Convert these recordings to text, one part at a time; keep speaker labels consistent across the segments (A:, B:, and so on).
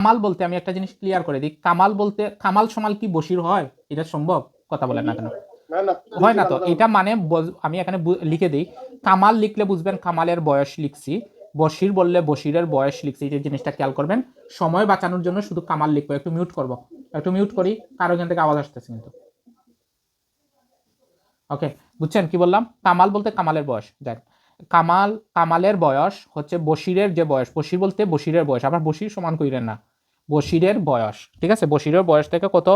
A: কামাল বলতে আমি একটা জিনিস ক্লিয়ার করে দিই। কামাল বলতে কামাল সমাল কি বসির হয়? এটা সম্ভব? কথা বলেন না কেন? হয় না তো? এটা মানে আমি এখানে লিখে দিই। কামাল লিখলে বুঝবেন কামালের বয়স লিখছি। বশির বললে বশিরের বয়স লিখছি। এই জিনিসটা খেয়াল করবেন। সময় বাঁচানোর জন্য শুধু কামাল লিখব। একটু মিউট করব। একটু মিউট করি কারও এখান থেকে আওয়াজ আসতেছে কিন্তু। ওকে বুঝছেন কি বললাম? কামাল বলতে কামালের বয়স। দেখ কামাল কামালের বয়স হচ্ছে বশিরের যে বয়স। বশির বলতে বশিরের বয়স। আবার বশির সমান কইরেন না। বশিরের বয়স, ঠিক আছে? বশিরের বয়স থেকে কত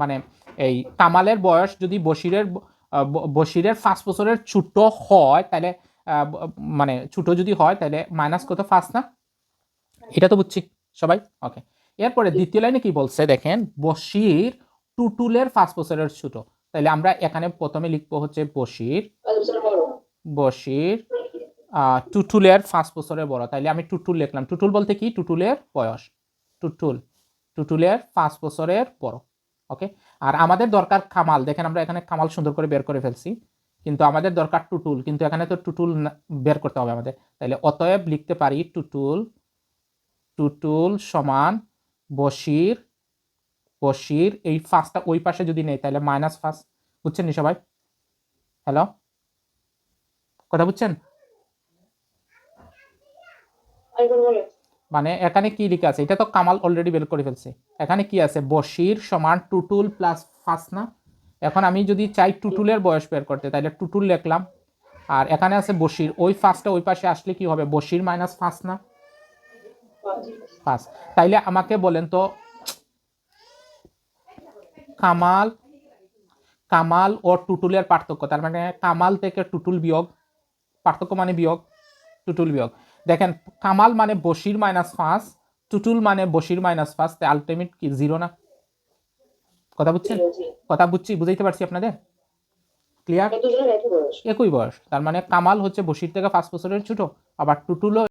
A: মানে এই কামালের বয়স যদি বশিরের বশিরের পাঁচ বছরের ছোট হয়, তাহলে মানে ছোট যদি হয়, তাহলে মাইনাস কত পাঁচ না? এটা তো বুঝছি, সবাই? ওকে এরপরে দ্বিতীয় লাইনে কি বলছে? দেখেন, বশির টুটুলের পাঁচ বছরের ছোট। তাহলে আমরা এখানে প্রথমে লিখব হচ্ছে বশির বশির টুটুলের পাঁচ বছরের বড়। তাইলে আমি টুটুল লিখলাম। টুটুল বলতে কি? টুটুলের বয়স। টুটুল, টুটুলের পাঁচ বছরের বড় ওকে আর আমাদের দরকার কামাল, দেখেন আমরা এখানে কামাল সুন্দর করে বের করে ফেলছি, কিন্তু আমাদের দরকার টুটুল, কিন্তু এখানে তো টুটুল বের করতে হবে আমাদের তাহলে অতএব লিখতে পারি টুটুল টুটুল সমান বশির বশির এই ফার্স্টটা ওই পাশে যদি নেই তাহলে মাইনাস ফার্স্ট বুঝছেন নি সবাই? হ্যালো কথা বুঝছেন? মানে এখানে কি লেখা আছে? এটা তো কামাল অলরেডি বের করে ফেলছে। এখানে কি আছে? বশির সমান টুটুল প্লাস ফার্স্ট না এখন আমি যদি চাই টুটুলের বয়স বের করতে, তাহলে টুটুল লিখলাম। আর এখানে আছে বশির। ওই ফার্স্টটা ওই পাশে আসলে কি হবে? বশির মাইনাস ফার্স্ট না তাইলে আমাকে বলেন তো, কামাল কামাল ও টুটুলের পার্থক্য। তার মানে কামাল থেকে টুটুল বিয়োগ, পার্থক্য মানে বিয়োগ, টুটুল বিয়োগ। দেখেন কামাল মানে বসির মাইনাস পাঁচ টুটুল মানে বসির মাইনাস পাঁচ আলটিমেট কি? জিরো না? কথা বুঝছেন? কথা বুঝছি বুঝাইতে পারছি আপনাদের? ক্লিয়ার একই বয়স। তার মানে কামাল হচ্ছে বসির থেকে পাঁচ বছরের ছোট আবার টুটুলও